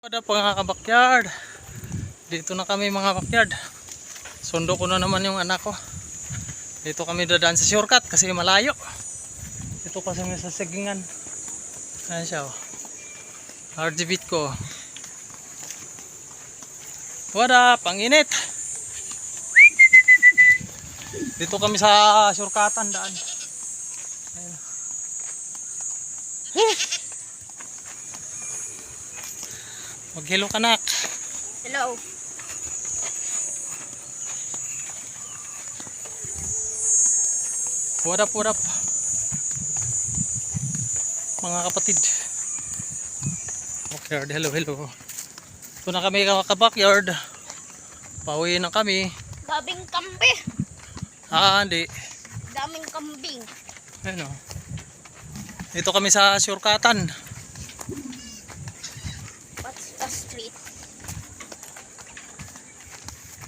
Ada po mga kabakyard. Dito na kami mga backyard. Sundo ko na naman yung anak ko. Dito kami dadaan sa shortcut kasi malayo. Dito kasi kami sa Sigingan. Ayan siya oh. RG beat ko. What up? Ang. Dito kami sa shortcutan daan. Ayan. Mag-hello ka nak. Hello. What up, what up? Mga kapatid. Backyard, hello, hello. Ito na kami ka-backyard. Pauwi na kami. Gabing kambi. Ah, hindi. Daming kambing. Ano? Dito kami sa Surkatan. Street?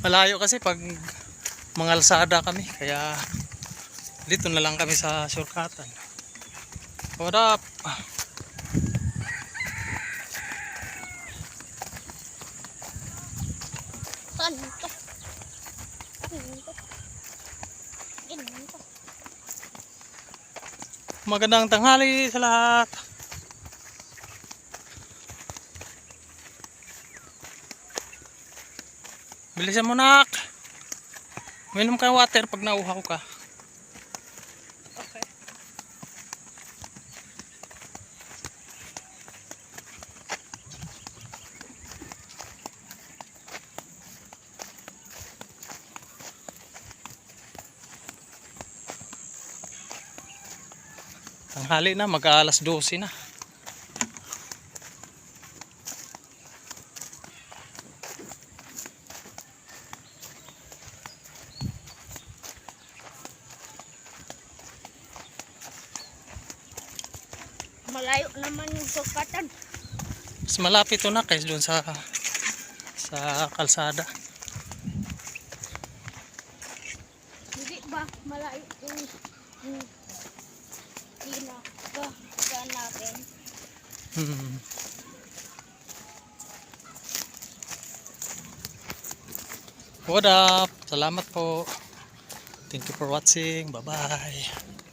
Malayo kasi pag mga alsada kami. Kaya dito na lang kami sa Surkatan. What up? Saan ito? Saan ito? Ganun ito. Magandang tanghali sa lahat. Bilisan mo nak. Minom ka water pag nauhaw ka. Okay. Tanghali na, mag-aalas 12 na. Malayo naman yung sukatan. Mas malapit to na kaysa doon sa sa kalsada. Hindi ba malayo yung yung pinaka natin? Hmm. What up? Salamat po. Thank you for watching. Bye-bye.